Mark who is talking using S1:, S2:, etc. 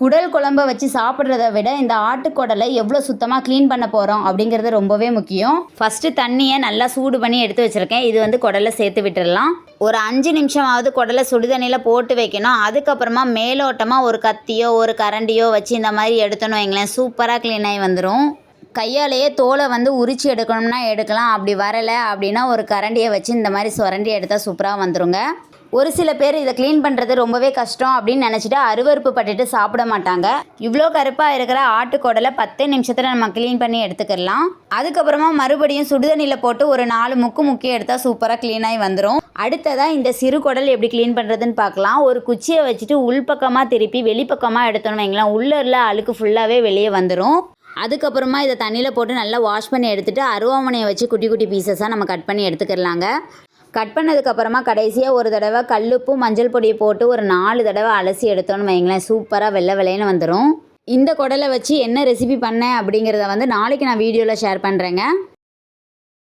S1: குடல் குழம்ப வச்சு சாப்பிட்றத விட இந்த ஆட்டுக்குடலை எவ்வளோ சுத்தமாக க்ளீன் பண்ண போகிறோம் அப்படிங்கிறது ரொம்பவே முக்கியம். ஃபஸ்ட்டு தண்ணியை நல்லா சூடு பண்ணி எடுத்து வச்சுருக்கேன். இது வந்து குடலை சேர்த்து விட்டுடலாம். ஒரு அஞ்சு நிமிஷமாவது குடலை சுடுதண்ணியில் போட்டு வைக்கணும். அதுக்கப்புறமா மேலோட்டமாக ஒரு கத்தியோ ஒரு கரண்டியோ வச்சு இந்த மாதிரி எடுத்தோன்னு வைங்களேன். சூப்பராக க்ளீன் ஆகி வந்துடும் கையாலேயே தோலை வந்து உரிச்சு எடுக்கணும்னா எடுக்கலாம். அப்படி வரலை அப்படின்னா ஒரு கரண்டியை வச்சு இந்த மாதிரி சுரண்டி எடுத்தால் சூப்பராக வந்துடுங்க ஒரு சில பேர் இதை க்ளீன் பண்ணுறது ரொம்பவே கஷ்டம் அப்படின்னு நினச்சிட்டு அருவருப்பு பட்டுட்டு சாப்பிட மாட்டாங்க. இவ்வளோ கருப்பாக இருக்கிற ஆட்டுக்கோடலை பத்தே நிமிஷத்தில் நம்ம க்ளீன் பண்ணி எடுத்துக்கிடலாம். அதுக்கப்புறமா மறுபடியும் சுடுதண்ணியில் போட்டு ஒரு நாலு முக்கு முக்கி எடுத்தால் சூப்பராக க்ளீனாகி வந்துடும் அடுத்ததாக இந்த சிறு குடல் எப்படி க்ளீன் பண்ணுறதுன்னு பார்க்கலாம். ஒரு குச்சியை வச்சுட்டு உள்பக்கமாக திருப்பி வெளிப்பக்கமாக எடுத்தோம்னு வைங்களேன். உள்ளே உள்ள அழுக்கு ஃபுல்லாகவே வெளியே வந்துடும் அதுக்கப்புறமா இதை தண்ணியில் போட்டு நல்லா வாஷ் பண்ணி எடுத்துகிட்டு அருவாமனையை வச்சு குட்டி குட்டி பீசஸாக நம்ம கட் பண்ணி எடுத்துக்கிறலாங்க கட் பண்ணதுக்கப்புறமா கடைசியாக ஒரு தடவை கல்லுப்பும் மஞ்சள் பொடியை போட்டு ஒரு நாலு தடவை அலசி எடுத்தோன்னு வைங்களேன் சூப்பராக வெள்ளை வெள்ளைன்னு வந்துடும் இந்த குடலை வச்சு என்ன ரெசிபி பண்ணேன் அப்படிங்கிறத வந்து நாளைக்கு நான் வீடியோவில் ஷேர் பண்ணுறேங்க